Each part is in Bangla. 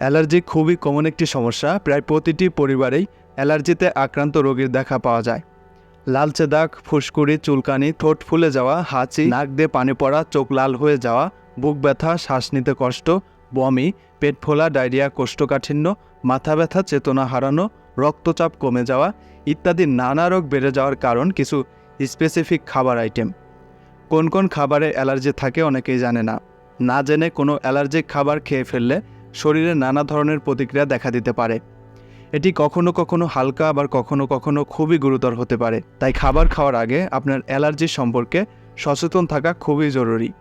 অ্যালার্জি খুবই কমন একটি সমস্যা। প্রায় প্রতিটি পরিবারেই অ্যালার্জিতে আক্রান্ত রোগীর দেখা পাওয়া যায়। লালচে দাগ, ফুসকুড়ি, চুলকানি, ঠোঁট ফুলে যাওয়া, হাঁচি, নাক দিয়ে পানি পড়া, চোখ লাল হয়ে যাওয়া, বুক ব্যথা, শ্বাস নিতে কষ্ট, বমি, পেট ফোলা, ডায়রিয়া, কোষ্ঠকাঠিন্য, মাথা ব্যথা, চেতনা হারানো, রক্তচাপ কমে যাওয়া ইত্যাদি নানা রোগ বেড়ে যাওয়ার কারণ কিছু স্পেসিফিক খাবার আইটেম কোন কোন খাবারে অ্যালার্জি থাকে অনেকেই জানে না। না জেনে কোনো অ্যালার্জিক খাবার খেয়ে ফেললে শরীরে নানা ধরনের প্রতিক্রিয়া দেখা দিতে পারে। এটি কখনো কখনো হালকা, আবার কখনো কখনো খুবই গুরুতর হতে পারে। তাই খাবার খাওয়ার আগে আপনার অ্যালার্জি সম্পর্কে সচেতন থাকা খুবই জরুরি।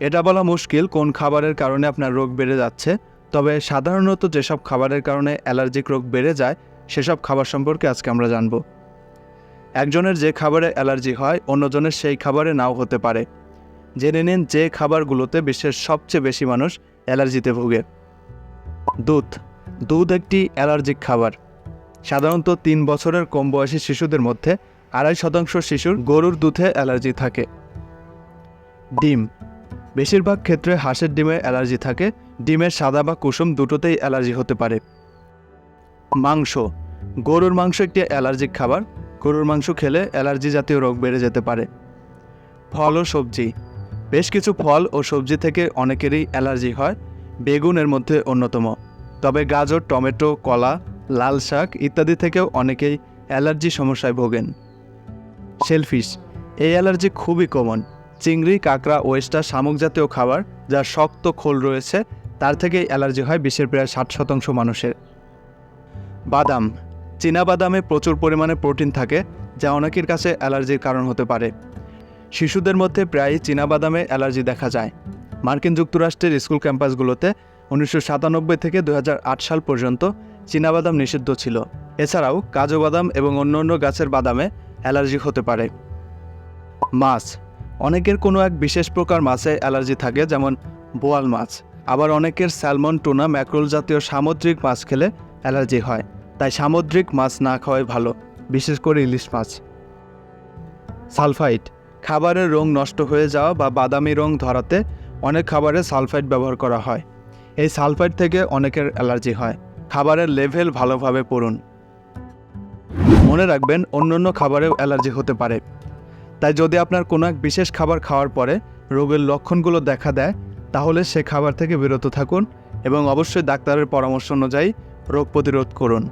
এটা বলা মুশকিল কোন খাবারের কারণে আপনার রোগ বেড়ে যাচ্ছে, তবে সাধারণত যেসব খাবারের কারণে অ্যালার্জিক রোগ বেড়ে যায়, সেসব খাবার সম্পর্কে আজকে আমরা জানব। একজনের যে খাবারে অ্যালার্জি হয়, অন্যজনের সেই খাবারে নাও হতে পারে। জেনে নিন যে খাবারগুলোতে বিশ্বের সবচেয়ে বেশি মানুষ অ্যালার্জিতে ভোগে। দুধ। দুধ একটি অ্যালার্জিক খাবার। সাধারণত তিন বছরের কম বয়সী শিশুদের মধ্যে আড়াই শতাংশ শিশুর গরুর দুধে অ্যালার্জি থাকে। ডিম। বেশিরভাগ ক্ষেত্রে হাঁসের ডিমে অ্যালার্জি থাকে। ডিমের সাদা বা কুসুম দুটোতেই অ্যালার্জি হতে পারে। মাংস। গরুর মাংস একটি অ্যালার্জিক খাবার। গরুর মাংস খেলে অ্যালার্জি জাতীয় রোগ বেড়ে যেতে পারে। ফল ও সবজি। বেশ কিছু ফল ও সবজি থেকে অনেকেরই অ্যালার্জি হয়। বেগুনের মধ্যে অন্যতম। তবে গাজর, টমেটো, কলা, লাল শাক ইত্যাদি থেকেও অনেকেই অ্যালার্জি সমস্যায় ভোগেন। শেলফিশ, এই অ্যালার্জি খুবই কমন। চিংড়ি, কাঁকড়া, ওয়েস্টার শামুক জাতীয় খাবার যার শক্ত খোল রয়েছে, তার থেকেই অ্যালার্জি হয় বিশ্বের প্রায় ষাট শতাংশ মানুষের। বাদাম বাদামে প্রচুর পরিমাণে প্রোটিন থাকে, যা অনেকের কাছে অ্যালার্জির কারণ হতে পারে। শিশুদের মধ্যে প্রায়ই বাদামে অ্যালার্জি দেখা যায়। মার্কিন যুক্তরাষ্ট্রের স্কুল ক্যাম্পাসগুলোতে উনিশশো সাতানব্বই থেকে দু হাজার আট সাল পর্যন্ত চীনাবাদাম নিষিদ্ধ ছিল। এছাড়াও কাজু বাদাম এবং অন্যান্য গাছের বাদামে অ্যালার্জি হতে পারে। মাছ। অনেকের কোনো এক বিশেষ প্রকার মাছে অ্যালার্জি থাকে, যেমন বোয়াল মাছ। আবার অনেকের স্যালমন, টুনা, ম্যাক্রোল জাতীয় সামুদ্রিক মাছ খেলে অ্যালার্জি হয়, তাই সামুদ্রিক মাছ না খাওয়াই ভালো, বিশেষ করে ইলিশ মাছ। সালফাইট খাবারের রং নষ্ট হয়ে যাওয়া বা বাদামি রং ধরাতে অনেক খাবারে সালফাইট ব্যবহার করা হয়। এই সালফাইড থেকে অনেকের অ্যালার্জি হয়। খাবারের লেভেল ভালোভাবে পড়ুন। মনে রাখবেন, অন্যান্য খাবারেও অ্যালার্জি হতে পারে। তাই যদি আপনার কোনো এক বিশেষ খাবার খাওয়ার পরে রোগের লক্ষণগুলো দেখা দেয়, তাহলে সে খাবার থেকে বিরত থাকুন এবং অবশ্যই ডাক্তারের পরামর্শ অনুযায়ী রোগ প্রতিরোধ করুন।